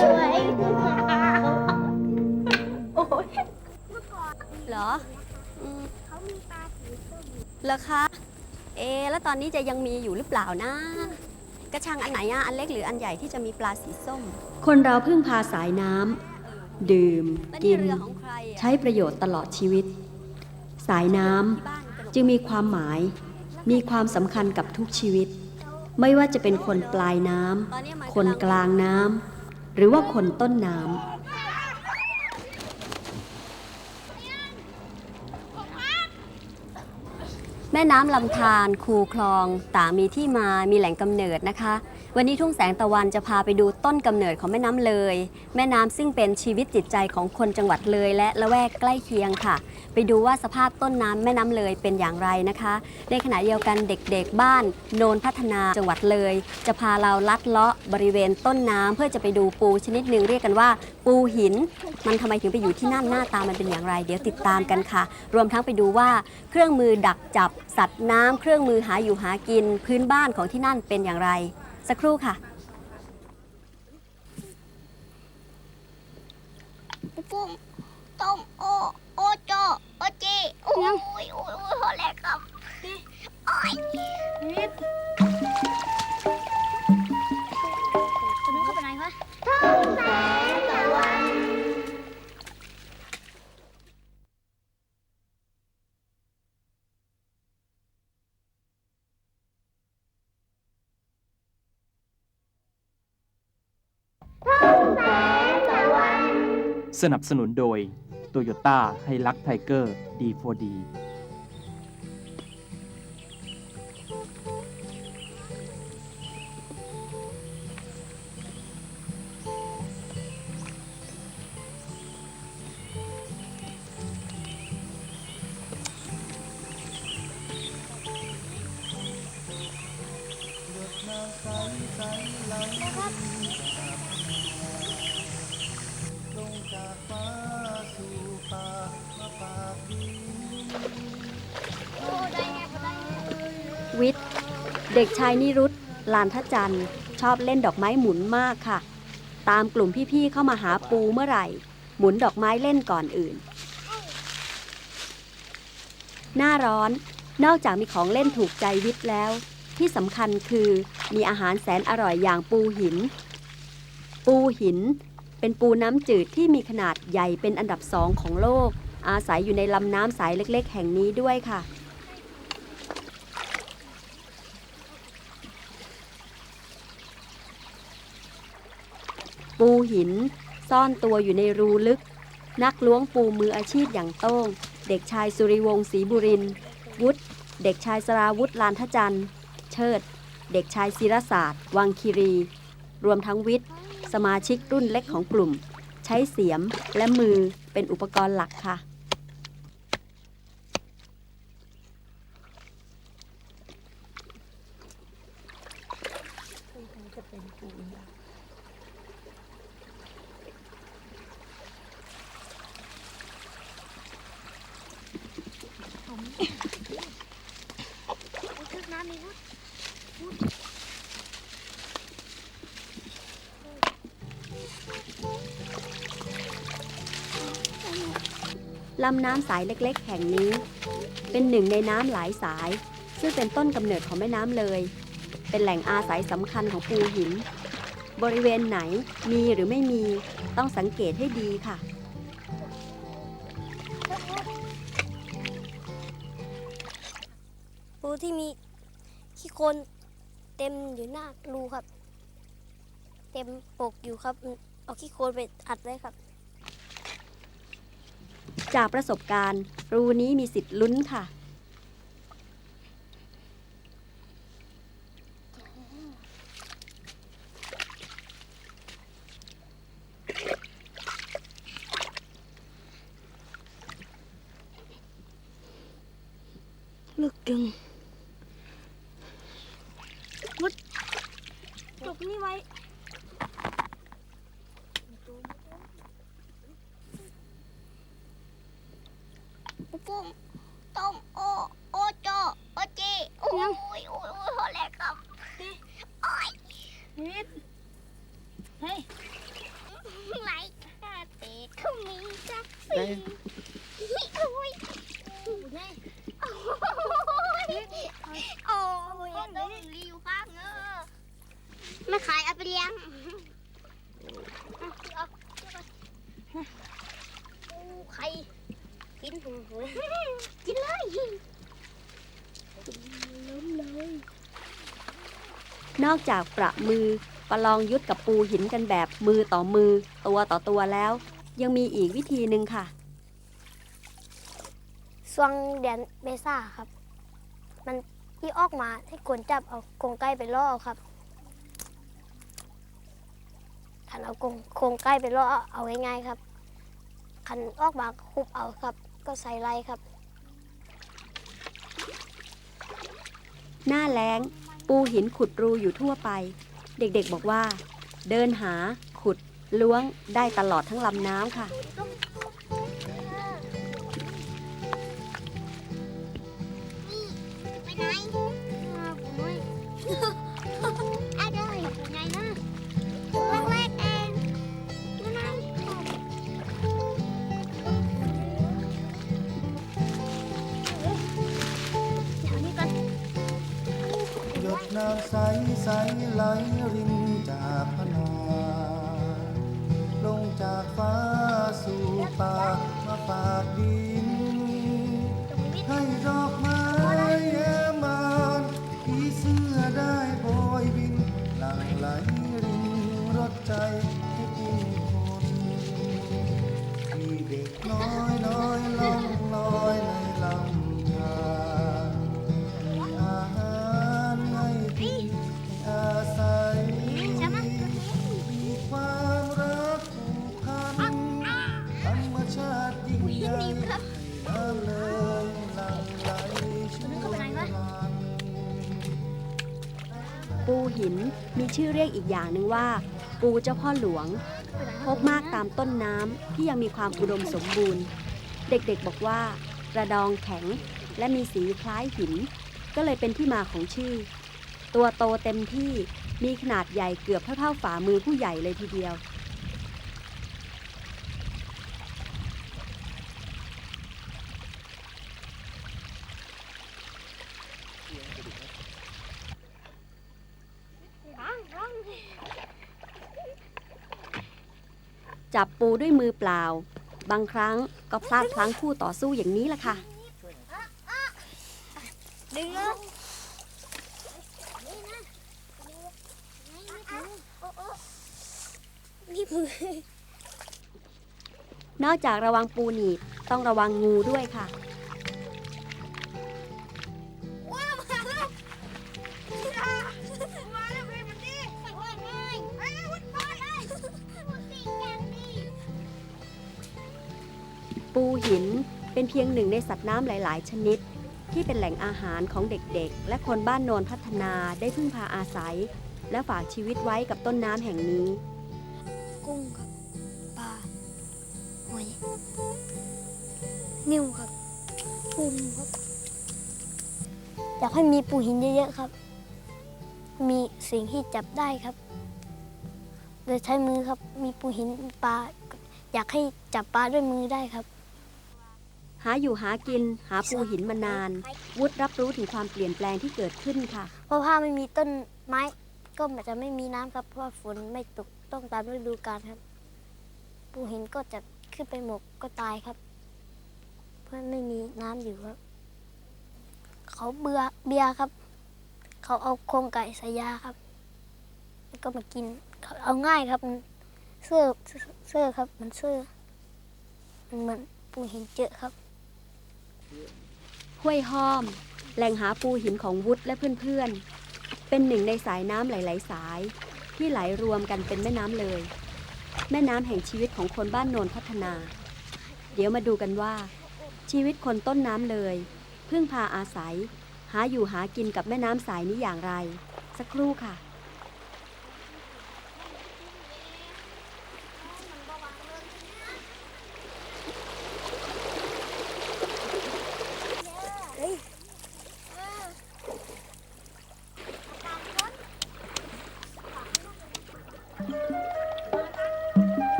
สวยงามโอ้ยเหรออืมเขามีปลาสีส้มเหรอคะ เอะแล้วตอนนี้จะยังมีอยู่หรือเปล่านะ กระชังอันไหนอะอันเล็กหรืออันใหญ่ที่จะมีปลาสีส้มคนเราพึ่งพาสายน้ำดื่ม แล้วกินี่น เรือของใครอะใช้ประโยชน์ตลอดชีวิต สายน้ที่บ้านกระหนกำจึงมีความหมาย มีความสำคัญกับทุกชีวิต ไม่ว่าจะเป็นคนปลายน้ตอนนี้มันำคนกลางน้ำ หรือว่าคนต้นน้ำแม่น้ำลำธารคูคลองต่างมีที่มามีแหล่งกำเนิดนะคะ วันนี้ทุ่งแสงตะวันจะพาไปดูต้นกำเนิดของแม่น้ำเลย แม่น้ำซึ่งเป็นชีวิตจิตใจของคนจังหวัดเลยและละแวกใกล้เคียงค่ะ ไปดูว่าสภาพต้นน้ำแม่น้ำเลยเป็นอย่างไรนะคะ ในขณะเดียวกันเด็กๆบ้าน โนนพัฒนาจังหวัดเลย จะพาเราลัดเลาะบริเวณต้นน้ำเพื่อจะไปดูปูชนิดหนึ่งเรียกกันว่า ปูหิน มันทำไมถึงไปอยู่ที่นั่นหน้าตามันเป็นอย่างไร เดี๋ยวติดตามกันค่ะ รวมทั้งไปดูว่าเครื่องมือดักจับสัตว์น้ำเครื่องมือหาอยู่หากิน พื้นบ้านของที่นั่นเป็นอย่างไร สักครู่ค่ะ ปุ้มต้มโอโอโจโอจีโอ้ยโอ้ยโอ้ยโอแล้วครับโอ้ยนิดค สนับสนุนโดย Toyota h i l u x Tiger D4D ด็กชายนิรุตลานทจันทร์ชอบเล่นดอกไม้หมุนมากค่ะ ตามกลุ่มพี่ๆเข้ามาหาปูเมื่อไหร่ หมุนดอกไม้เล่นก่อนอื่น หน้าร้อนนอกจากมีของเล่นถูกใจวิทย์แล้ว ที่สำคัญคือมีอาหารแสนอร่อยอย่างปูหิน ปูหินเป็นปูน้ำจืดที่มีขนาดใหญ่เป็นอันดับสองของโลก อาศัยอยู่ในลำน้ำสายเล็กๆ แห่งนี้ด้วยค่ะ ปู หิน ซ่อนตัวอยู่ในรูลึก นักล้วงปูมืออาชีพอย่างโต้ง เด็กชายสุริวงศ์ศรีบุริน วุฒิเด็กชายสราวุฒิลานทจันทร์เชิด เด็กชายศิรศาสตร์ วังคีรี รวมทั้งวิทย์ สมาชิกรุ่นเล็กของกลุ่ม ใช้เสียมและมือเป็นอุปกรณ์หลักค่ะ ลำน้ำสายเล็กๆ แห่งนี้ เป็นหนึ่งในน้ำหลายสาย ซึ่งเป็นต้นกำเนิดของแม่น้ำเลย เป็นแหล่งอาศัยสำคัญของปูหิน บริเวณไหนมีหรือไม่มีต้องสังเกตให้ดีค่ะปูที่มีขี้โคลนเต็มอยู่หน้ารูครับ เต็มปกอยู่ครับ เอาขี้โคลนไปอัดไว้ครับ จากประสบการณ์ รูนี้มีสิทธิ์ลุ้นค่ะ ลึกจัง ไม่ขายเอาไปเลี้ยงใครกินหูหูกินเลยนอกจากประมือประลองยุทธกับปูหินกันแบบมือต่อมือตัวต่อตัวแล้ว ยังมีอีกวิธีหนึ่งค่ะสวงเดนเมษาครับ มันที่ออกมาให้คนจับเอากรงไก่ไปล่อครับ ขันเอากรงโครงไก่ไปล่อเอาง่ายๆครับขันออกมาคุบเอาครับ ก็ใส่ไรครับ หน้าแล้ง ปูหินขุดรูอยู่ทั่วไป เด็กๆบอกว่า เดินหาขุดล้วงได้ตลอดทั้งลำน้ำค่ะ ไปไหนอ่าผมไม่อะเดี๋ยวให้ผมไงนะ น้ำใสใสไหลรินจากพนา ลงจากฟ้าสู่ป่า ปูหินมีชื่อเรียกอีกอย่างหนึ่งว่า ปูเจ้าพ่อหลวง พบมากตามต้นน้ำที่ยังมีความอุดมสมบูรณ์ เด็กๆบอกว่า กระดองแข็งและมีสีคล้ายหิน ก็เลยเป็นที่มาของชื่อ ตัวโตเต็มที่มีขนาดใหญ่เกือบเท่าๆฝ่ามือผู้ใหญ่เลยทีเดียว จับปูด้วยมือเปล่า บางครั้งก็พลาดพลั้งคู่ต่อสู้อย่างนี้แหละค่ะ ดึงนี่มือนอกจากระวังปูหนีบต้องระวังงูด้วยค่ะ เป็นเพียงหนึ่งในสัตว์น้ำหลาย ๆ ชนิด ที่เป็นแหล่งอาหารของเด็กๆ และคนบ้านโนนพัฒนาได้พึ่งพาอาศัย และฝากชีวิตไว้กับต้นน้ำแห่งนี้ กุ้งครับปลาหอยนิ่วครับปูมครับอยากให้มีปูหินเยอะๆครับ มีสิ่งที่จับได้ครับ โดยใช้มือครับ มีปูหินปลา อยากให้จับปลาด้วยมือได้ครับ หาอยู่หากิน หาปูหินมานาน วุฒิรับรู้ถึงความเปลี่ยนแปลงที่เกิดขึ้นค่ะ เพราะถ้าไม่มีต้นไม้ ก็จจะไม่มีน้ำครับ เพราะว่าฝนไม่ตกต้องตามฤดูกาลครับ ปูหินก็จะขึ้นไปหมกก็ตายครับ เพราะไม่มีน้ำอยู่ครับ เขาเบื่อเบียครับ เขาเอาโครงไก่ใส่ยาครับแล้วก็มากินเขาเอาง่ายครับเสื้อเสื้อครับมันเสื้อมันเหมือนปูหินเจอะครับ ห้วยห้อม แหล่งหาปูหินของวุฒและเพื่อนๆ เป็นหนึ่งในสายน้ำหลาย ๆ สาย ที่ไหลรวมกันเป็นแม่น้ำเลย แม่น้ำแห่งชีวิตของคนบ้านโนนพัฒนา เดี๋ยวมาดูกันว่า ชีวิตคนต้นน้ำเลย พึ่งพาอาศัย หาอยู่หากินกับแม่น้ำสายนี้อย่างไร สักครู่ค่ะ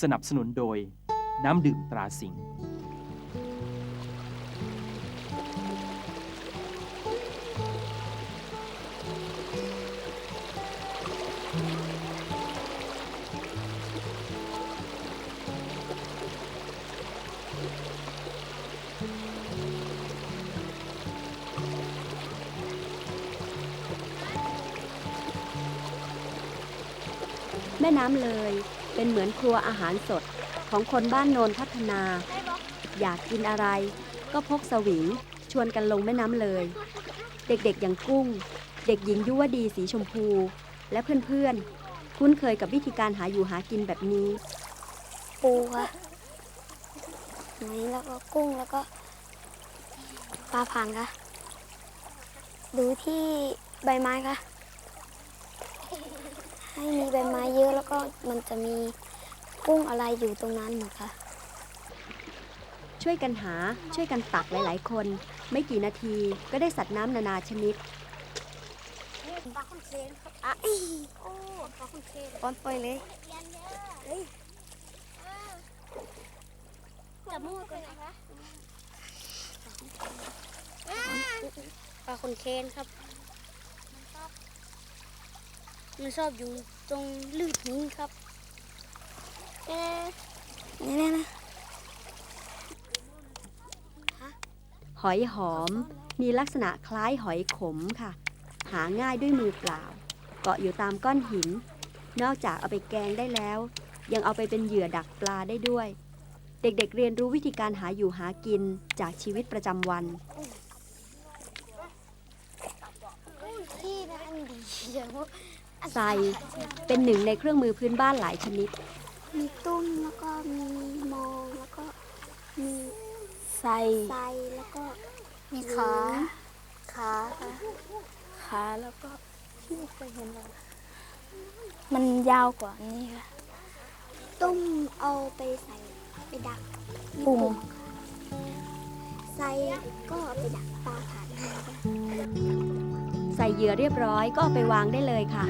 สนับสนุนโดย น้ำดื่มตราสิงแม่น้ำเลย เป็นเหมือนครัวอาหารสดของคนบ้านโนนพัฒนา อยากกินอะไร ก็พกสวิง ชวนกันลงแม่น้ำเลย เด็กๆอย่างกุ้ง เด็กหญิงยุวดีสีชมพู และเพื่อนๆ คุ้นเคยกับวิธีการหาอยู่หากินแบบนี้ ปูค่ะไหนแล้วก็กุ้งแล้วก็ปลาผ่านค่ะ ดูที่ใบไม้ค่ะ ให้มีใบไม้เยอะแล้วก็มันจะมีกุ้งอะไรอยู่ตรงนั้นหมดค่ะ ช่วยกันหาช่วยกันตักหลาย ๆ คน ไม่กี่นาทีก็ได้สัตว์น้ำนานาชนิดปลาคุณเคนครับอะโอ้ปลาคุณเคนปอนปล่อยเลยเฮ้ยจับมือกันนะคะปลาคุณเคนครับ มันชอบอยู่ ตรงลืดหินครับเอ๊ะนี่ๆนะหอยหอมมีลักษณะคล้ายหอยขมค่ะ หาง่ายด้วยมือเปล่า เกาะอยู่ตามก้อนหิน นอกจากเอาไปแกงได้แล้ว ยังเอาไปเป็นเหยื่อดักปลาได้ด้วย เด็กๆเรียนรู้วิธีการหาอยู่หากินจากชีวิตประจำวันที่นั่นดีเดี๋ยว ไซเป็นหนึ่งในเครื่องมือพื้นบ้านหลายชนิด มีตุ้มแล้วก็มีมองแล้วก็มีใส่ไซแล้วก็มีขาขาค่ะขาแล้วก็ที่เคยเห็นเลยมันยาวกว่านี้ค่ะ ตุ้มเอาไปใส่ไปดักปุ่มไซก็เอาไปดักปลาผ่าน ใส่เหยื่อเรียบร้อยก็เอาไปวางได้เลยค่ะ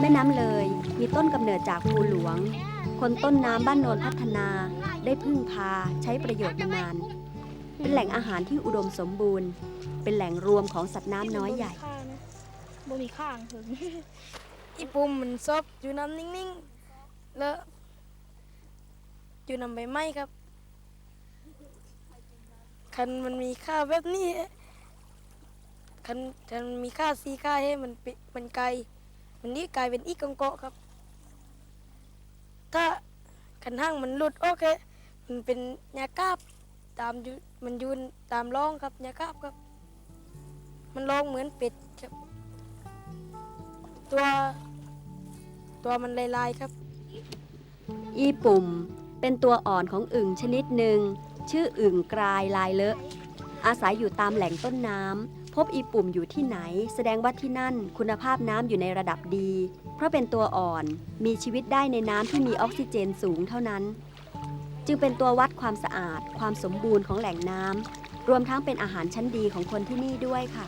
แม่น้ำเลยมีต้นกำเนิดจากภูหลวง คนต้นน้ำบ้านโนนพัฒนาได้พึ่งพาใช้ประโยชน์มานาน เป็นแหล่งอาหารที่อุดมสมบูรณ์ เป็นแหล่งรวมของสัตว์น้ำน้อยใหญ่บ่มีข้างถึง อีปุ่มมันซบอยู่น้ำนิ่งๆ แล้วอยู่น้ำใบไม้ครับ คันมันมีค่าแบบนี้ คันคันมันมีค่าซีค่าให้มันปิมันไกล มันนี่กลายเป็นอีกังเกาะครับ ถ้าคันห้างมันหลุดโอเค มันเป็นยากาบตามยูมันยืนตามร่องครับยากาบครับ มันร้องเหมือนเป็ดครับ ตัว ตัวมันลายๆครับ อีปุ่ม เป็นตัวอ่อนของอึ่งชนิดหนึ่ง ชื่ออึ่งกรายลายเลอะ อาศัยอยู่ตามแหล่งต้นน้ำ พบอีปุ่มอยู่ที่ไหน แสดงว่าที่นั่นคุณภาพน้ำอยู่ในระดับดี เพราะเป็นตัวอ่อนมีชีวิตได้ในน้ำที่มีออกซิเจนสูงเท่านั้น จึงเป็นตัววัดความสะอาด ความสมบูรณ์ของแหล่งน้ำรวมทั้งเป็นอาหารชั้นดีของคนที่นี่ด้วยค่ะ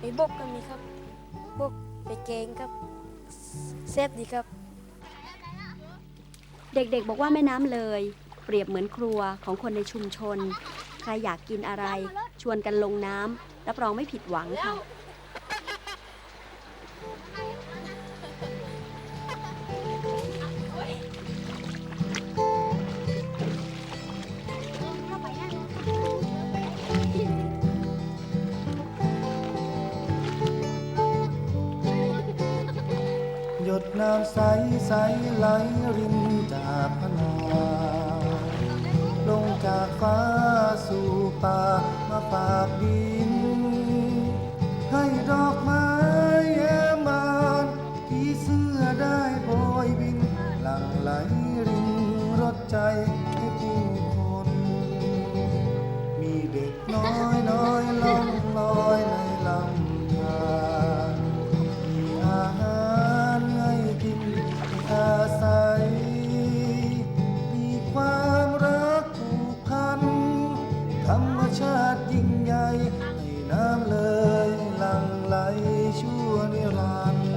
ไอ้บกก็มีครับ พวกไปเกงครับเซฟดีครับ เด็กๆบอกว่าแม่น้ำเลย เปรียบเหมือนครัวของคนในชุมชน ใครอยากกินอะไร ชวนกันลงน้ำรับรองไม่ผิดหวังค่ะ ไหลรินจากพนา ลงจากฟ้าสู่ป่ามาฝากดิ นิรันดร์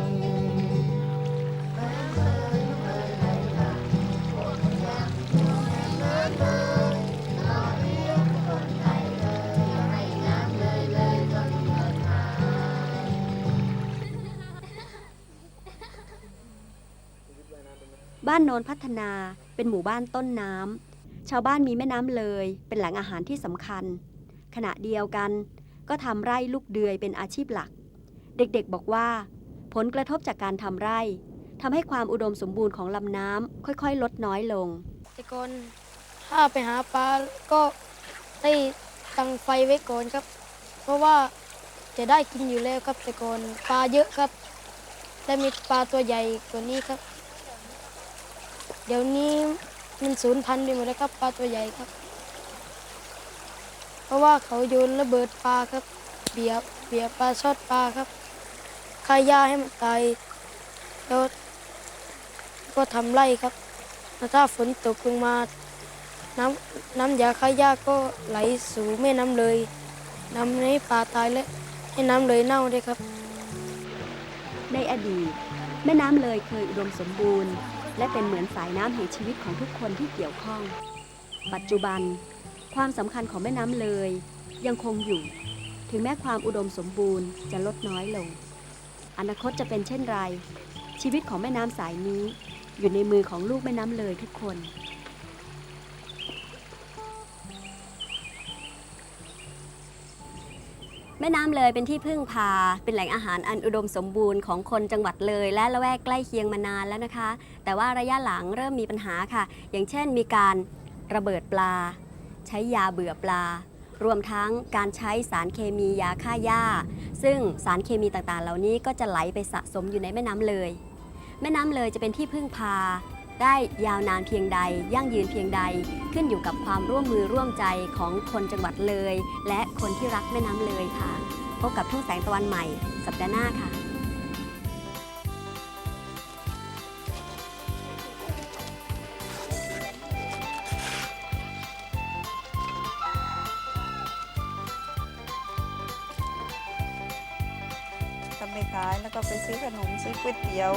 บ้านโนนพัฒนาเป็นหมู่บ้านต้นน้ำ ชาวบ้านมีแม่น้ำเลยเป็นแหล่งอาหารที่สำคัญ ขณะเดียวกันก็ทำไร่ลูกเดือยเป็นอาชีพหลัก เด็กๆบอกว่า ผลกระทบจากการทำไร่ทำให้ความอุดมสมบูรณ์ของลำน้ำค่อยๆ ลดน้อยลง แต่ก่อนถ้าไปหาปลาก็ได้ตั้งไฟไว้ก่อนครับ เพราะว่าจะได้กินอยู่แล้วครับแต่ก่อนปลาเยอะครับและมีปลาตัวใหญ่กว่านี้ครับ เดี๋ยวนี้มันสูญพันธุ์ไปหมดแล้วครับปลาตัวใหญ่ครับ เพราะว่าเขาโยนระเบิดปลาครับเบียบเบียบปลาชอดปลาครับ ฆ่าหญ้าให้มันตาย แล้วก็ทำไร่ครับถ้าฝนตกลงมา น้ำน้ำยาฆ่าหญ้าก็ไหลสู่แม่น้ำเลยนำให้ปลาตายและให้น้ำเลยเน่าด้วยครับ ในอดีต แม่น้ำเลยเคยอุดมสมบูรณ์ และเป็นเหมือนสายน้ำแห่งชีวิตของทุกคนที่เกี่ยวข้อง ปัจจุบัน ความสำคัญของแม่น้ำเลยยังคงอยู่ ถึงแม้ความอุดมสมบูรณ์จะลดน้อยลง อนาคตจะเป็นเช่นไร ชีวิตของแม่น้ำสายนี้ อยู่ในมือของลูกแม่น้ำเลยทุกคน แม่น้ำเลยเป็นที่พึ่งพา เป็นแหล่งอาหารอันอุดมสมบูรณ์ของคนจังหวัดเลย และละแวกใกล้เคียงมานานแล้วนะคะ แต่ว่าระยะหลังเริ่มมีปัญหาค่ะ อย่างเช่นมีการระเบิดปลา ใช้ยาเบื่อปลา รวมทั้งการใช้สารเคมียาฆ่าหญ้า ซึ่งสารเคมีต่างๆ เหล่านี้ก็จะไหลไปสะสมอยู่ในแม่น้ำเลย แม่น้ำเลยจะเป็นที่พึ่งพา ได้ยาวนานเพียงใด ยั่งยืนเพียงใด ขึ้นอยู่กับความร่วมมือร่วมใจของคนจังหวัดเลย และคนที่รักแม่น้ำเลยค่ะ พบกับทุ่งแสงตะวันใหม่ สัปดาห์หน้าค่ะ ก๋วยเตี๋ยว